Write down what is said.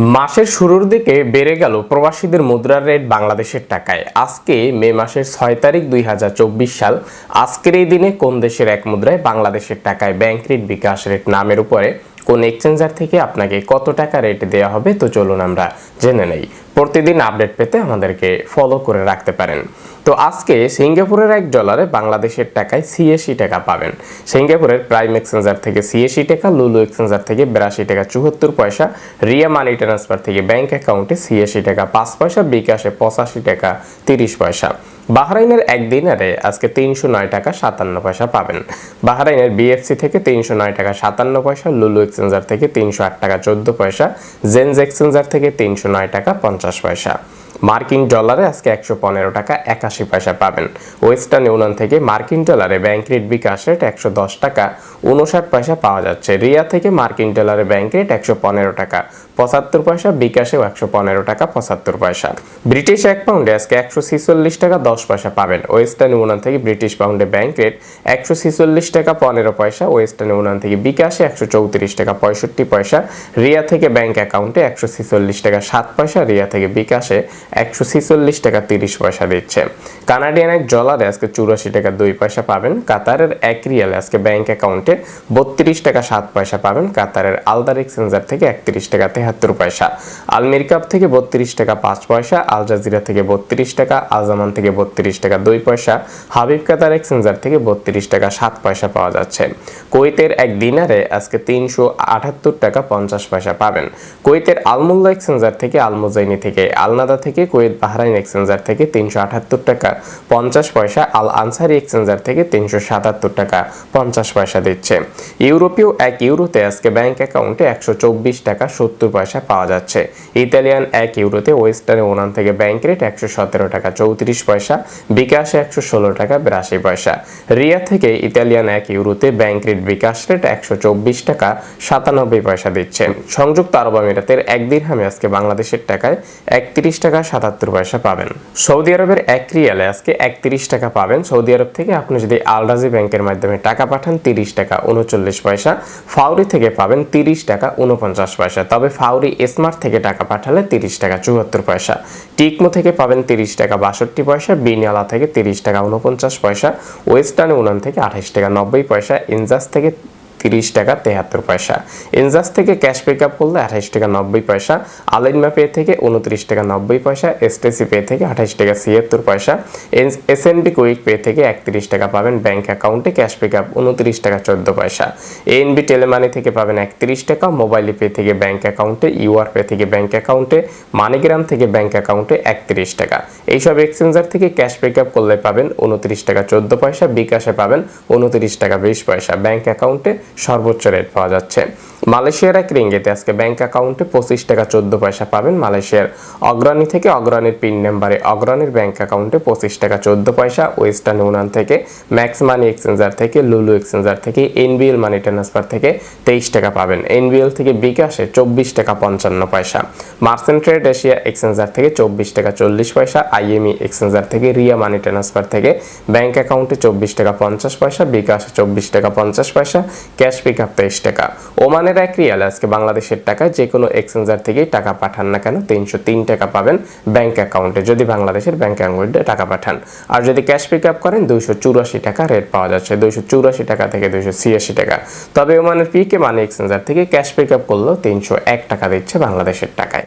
মাসের শুরুর দিকে বেড়ে গেল প্রবাসীদের মুদ্রার রেট বাংলাদেশের টাকায়। আজকে মে মাসের ছয় তারিখ দুই হাজার চব্বিশ সাল। আজকের এই দিনে কোন দেশের এক মুদ্রায় বাংলাদেশের টাকায় ব্যাংক রেট বিকাশ রেট নামের উপরে কোন এক্সচেঞ্জার থেকে আপনাকে কত টাকা রেট দেওয়া হবে, তো চলুন আমরা জেনে নেই। প্রতিদিন আপডেট পেতে আমাদেরকে ফলো করে রাখতে পারেন। তো আজকে সিঙ্গাপুরের এক ডলারে বাংলাদেশের টাকায় ছিয়াশি টাকা পাবেন। সিঙ্গাপুরের প্রাইম এক্সচেঞ্জার থেকে ছিয়াশি টাকা লুলু এক্সচেঞ্জার থেকে বিরাশি টাকা, চুয়াত্তর পয়সা, রিয়া মানি ট্রান্সফার থেকে ব্যাংক অ্যাকাউন্টে ছিয়াশি টাকা, পাঁচ পয়সা, বিকাশে পঁচাশি টাকা, তিরিশ পয়সা। বাহরাইনের এক দিনারে আজকে তিনশো নয় টাকা সাতান্ন পয়সা পাবেন। বাহরাইনের বিএফসি থেকে তিনশো নয় টাকা সাতান্ন পয়সা, লুলু এক্সচেঞ্জার থেকে তিনশো আট টাকা চোদ্দ পয়সা জেন্স এক্সচেঞ্জার থেকে তিনশো নয় টাকা পঞ্চাশ পয়সা। মার্কিন ডলারে আজকে একশো পনেরো টাকা একাশি পয়সা পাবেন। ওয়েস্টার্ন ইউনিয়ন থেকে মার্কিন ডলারে ব্যাংক রেট বিকাশ রেট একশো দশ টাকা উনষাট পয়সা পাওয়া যাচ্ছে। রিয়া থেকে মার্কিন ডলারে ব্যাংক রেট একশো পনেরো টাকা, পঁচাত্তর পয়সা, বিকাশেও একশো পনেরো টাকা, পঁচাত্তর পয়সা। ব্রিটিশ এক পাউন্ডে আজকে একশো ছিচল্লিশ টাকা, দশ পয়সা পাবেন। ওয়েস্টার্ন ইউনিয়ন থেকে ব্রিটিশ পাউন্ডে ব্যাংক রেট একশো ছিচল্লিশ টাকা, পনেরো পয়সা। ওয়েস্টার্ন ইউনিয়ন থেকে বিকাশে একশো চৌত্রিশ টাকা, পঁয়ষট্টি পয়সা। রিয়া থেকে ব্যাংক অ্যাকাউন্টে একশো ছিচল্লিশ টাকা, সাত পয়সা। রিয়া থেকে বিকাশে একশো ছিচল্লিশ টাকা তিরিশ পয়সা দিচ্ছে। কানাডিয়ান এক ডলারে আজকে চুরাশি টাকা দুই পয়সা পাবেন। কাতারের এক রিয়ালে আজকে ব্যাংক অ্যাকাউন্টে বত্রিশ টাকা সাত পয়সা পাবেন। কাতারের আলদার এক্সচেঞ্জার থেকে একত্রিশ টাকা তেহাত্তর পয়সা। আলমির কাপ থেকে বত্রিশ টাকা পাঁচ পয়সা, আল জাজিরা থেকে বত্রিশ টাকা আলজামান থেকে বত্রিশ টাকা দুই পয়সা, হাবিব কাতার এক্সচেঞ্জার থেকে বত্রিশ টাকা সাত পয়সা পাওয়া যাচ্ছে। কুয়েতের এক দিনারে আজকে তিনশো আটাত্তর টাকা পঞ্চাশ পয়সা পাবেন। কুয়েতের আলমুল্লা এক্সচেঞ্জার থেকে আলমুজাইনি থেকে আলনাদা থেকে কুয়েত বাহরাইন এক্সচেঞ্জার থেকে তিনশো আটাত্তর টাকা, পঞ্চাশ পয়সা আল আনসারি এক্সচেঞ্জার থেকে তিনশো সাতাত্তর টাকা, পঞ্চাশ পয়সা দিচ্ছে। ইউরোপীয় এক ইউরোতে আজকে ব্যাংক অ্যাকাউন্টে একশো চব্বিশ টাকা সত্তর পয়সা পাওয়া যাচ্ছে। ইতালিয়ান এক ইউরোতে ওয়েস্টার্ন ওনান থেকে ব্যাংক রেট একশো সতেরো টাকা চৌত্রিশ পয়সা, বিকাশে একশো ষোলো টাকা বিরাশি পয়সা। রিয়া থেকে ইতালিয়ান এক ইউরোতে ব্যাংক রেট বিকাশ রেট একশো চব্বিশ টাকা সাতানব্বই পয়সা দিচ্ছে। সংযুক্ত আরব আমিরাতের এক দিরহামে আজকে বাংলাদেশের টাকায় একত্রিশ টাকা সাতাত্তর পয়সা পাবেন। সৌদি আরবের এক রিয়ালে আজকে একত্রিশ টাকা পাবেন। সৌদি আরব থেকে আপনি যদি আলরাজি ব্যাংকের মাধ্যমে টাকা পাঠান, তিরিশ টাকা উনচল্লিশ পয়সা। ফাউরি থেকে পাবেন তিরিশ টাকা উনপঞ্চাশ পয়সা। তবে ফাউরি স্মার্ট থেকে টাকা পাঠালে তিরিশ টাকা চুয়াত্তর পয়সা। টিকমো থেকে পাবেন তিরিশ টাকা বাষট্টি পয়সা। বিনিয়ালা থেকে তিরিশ টাকা উনপঞ্চাশ পয়সা। ওয়েস্টার্ন ইউনিয়ন থেকে আঠাশ টাকা নব্বই পয়সা। ইনজাস থেকে তিরিশ টাকা তেহাত্তর পয়সা। এনজাস থেকে ক্যাশ পিক আপ করলে আঠাশ টাকা নব্বই পয়সা। আলাইনমা পে থেকে উনত্রিশ টাকা নব্বই পয়সা। এসটিসি পে থেকে আঠাশ টাকা ছিয়াত্তর পয়সা। এস এন কুইক পে থেকে একত্রিশ টাকা পাবেন ব্যাংক অ্যাকাউন্টে ক্যাশ পিক আপ উনত্রিশ টাকা চোদ্দ পয়সা। এএনবি টেলিমানি থেকে পাবেন একত্রিশ টাকা। মোবাইল পে থেকে ব্যাংক অ্যাকাউন্টে ইউআর পে থেকে ব্যাংক অ্যাকাউন্টে মানিগ্রাম থেকে ব্যাংক অ্যাকাউন্টে একত্রিশ টাকা। এইসব এক্সচেঞ্জার থেকে ক্যাশ পিক আপ করলে পাবেন উনত্রিশ টাকা চোদ্দ পয়সা। বিকাশে পাবেন উনত্রিশ টাকা বিশ পয়সা। ব্যাংক অ্যাকাউন্টে সর্বোচ্চ রেট পাওয়া যাচ্ছে। মালয়েশিয়ার এক রিঙ্গিতে আজকে ব্যাংক অ্যাকাউন্টে পঁচিশ টাকা চোদ্দ পয়সা পাবেন মালয়েশিয়ার অগ্রণী থেকে অগ্রণীর পিন নাম্বারে অগ্রণীর ব্যাংক অ্যাকাউন্টে পঁচিশ টাকা চোদ্দ পয়সা, ওয়েস্টার্ন ইউনিয়ন থেকে ম্যাক্স মানি এক্সচেঞ্জার থেকে, লুলু এক্সচেঞ্জার থেকে, এনবিএল মানি ট্রান্সফার থেকে তেইশ টাকা পাবেন। এনবিএল থেকে বিকাশে চব্বিশ টাকা পঞ্চান্ন পয়সা। মার্সেন্ট ট্রেড এশিয়া এক্সচেঞ্জার থেকে চব্বিশ টাকা চল্লিশ পয়সা, আইএমই এক্সচেঞ্জার থেকে রিয়া মানি ট্রান্সফার থেকে ব্যাংক অ্যাকাউন্টে চব্বিশ টাকা পঞ্চাশ পয়সা, বিকাশে চব্বিশ টাকা পঞ্চাশ পয়সা, ক্যাশ পিক আপ তেইশ টাকা। ওমানের এক রিয়াল। আজকে বাংলাদেশের টাকায় যে কোনো এক্সচেঞ্জার থেকেই টাকা পাঠান না কেন, তিনশো তিন টাকা পাবেন ব্যাঙ্ক অ্যাকাউন্টে যদি বাংলাদেশের ব্যাঙ্ক অ্যাকাউন্টে টাকা পাঠান। আর যদি ক্যাশ পিক আপ করেন, দুইশো চুরাশি টাকা রেট পাওয়া যাচ্ছে, দুইশো চুরাশি টাকা থেকে দুইশো ছিয়াশি টাকা। তবে ওমানের পিকে মানে এক্সচেঞ্জার থেকে ক্যাশ পিক আপ করলেও তিনশো এক টাকা দিচ্ছে বাংলাদেশের টাকায়।